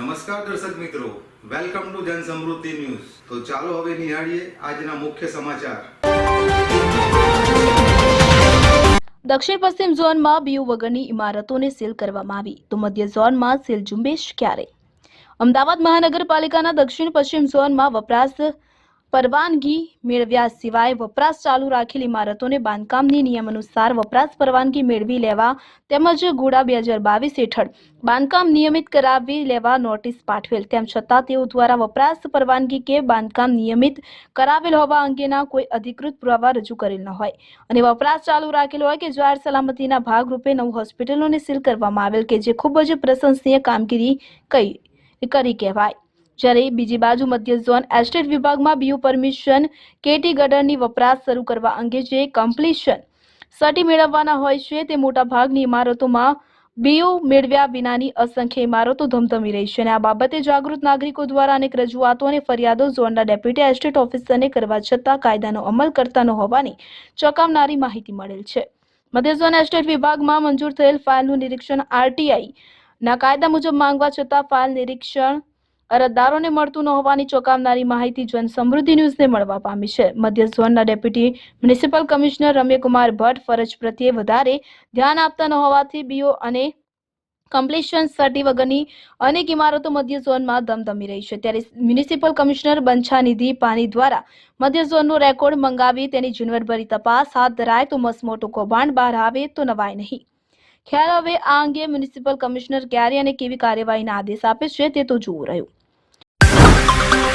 નમસ્કાર દર્શક મિત્રો. વેલકમ ટુ જન સમૃદ્ધિ ન્યૂઝ તો ચાલો હવે નિહાળીએ આજના મુખ્ય સમાચાર. દક્ષિણ પશ્ચિમ ઝોનમાં બીયુ વગરની ઇમારતોને સીલ કરવામાં આવી. તો મધ્ય ઝોનમાં સીલ ઝુંબેશ ક્યારે? અમદાવાદ મહાનગરપાલિકાના દક્ષિણ પશ્ચિમ ઝોનમાં વપરાશ પરવાનગી મેળવ્યા સિવાય વપરાશ ચાલુ રાખેલ ઇમારતોને બાંધકામની નિયમ અનુસાર વપરાશ પરવાનગી મેળવી લેવા તેમજ ગુડા બે હજાર બાવીસ હેઠળ બાંધકામ નિયમિત કરાવી લેવા નોટિસ પાઠવેલ. તેમ છતાં તેઓ દ્વારા વપરાશ પરવાનગી કે બાંધકામ નિયમિત કરાવેલ હોવા અંગેના કોઈ અધિકૃત પુરાવા રજૂ કરેલ ન હોય. અને વપરાશ ચાલુ રાખેલ હોય કે જાહેર સલામતીના ભાગરૂપે નવું હોસ્પિટલોને સીલ કરવામાં આવેલ કે જે ખૂબ જ પ્રશંસનીય કામગીરી કઈ કરી કહેવાય. જ્યારે બીજી બાજુ મધ્ય ઝોન એસ્ટેટ વિભાગમાં બીયુ પરમિશન કેટી ગટરની વપરાશ શરૂ કરવા અંગે જે કમ્પ્લીશન સર્ટી મેળવવાના હોય છે, તે મોટા ભાગની ઇમારતોમાં બીયુ મેળવ્યા વિનાની અસંખ્ય ઇમારતો ધમધમી રહી છે અને આ બાબતે જાગૃત નાગરિકો દ્વારા અનેક રજૂઆતો અને ફરિયાદો ઝોનના ડેપ્યુટી એસ્ટેટ ઓફિસરને કરવા છતાં કાયદાનો અમલ કરતા ન હોવાની ચોંકાવનારી માહિતી મળેલ છે. મધ્ય ઝોન એસ્ટેટ વિભાગમાં મંજૂર થયેલ ફાઇલનું નિરીક્ષણ આરટીઆઈ ના કાયદા મુજબ માંગવા છતાં ફાઇલ નિરીક્ષણ અરજદારોને મળતું ન હોવાની ચોંકાવનારી માહિતી જન સમૃદ્ધિ ન્યૂઝને મળવા પામી છે. મધ્ય ઝોનના deputy municipal commissioner Ramyakumar Bhatt ફરજ પ્રત્યે વધારે ધ્યાન આપતા ન હોવાથી બીઓ અને કમ્પ્લીશન સર્ટી વગરની અનેક ઇમારતો મધ્ય ઝોનમાં ધમધમી રહી છે. ત્યારે મ્યુનિસિપલ કમિશનર બંછાનિધિ પાની દ્વારા મધ્ય ઝોનનો રેકોર્ડ મંગાવી તેની ઝીણવટભરી તપાસ હાથ ધરાય તો મસમોટું કૌભાંડ બહાર આવે તો નવાય નહીં. ખ્યાલ હવે આ અંગે મ્યુનિસિપલ કમિશનર ક્યારે અને કેવી કાર્યવાહીના આદેશ આપે છે તે તો જોવું રહ્યું.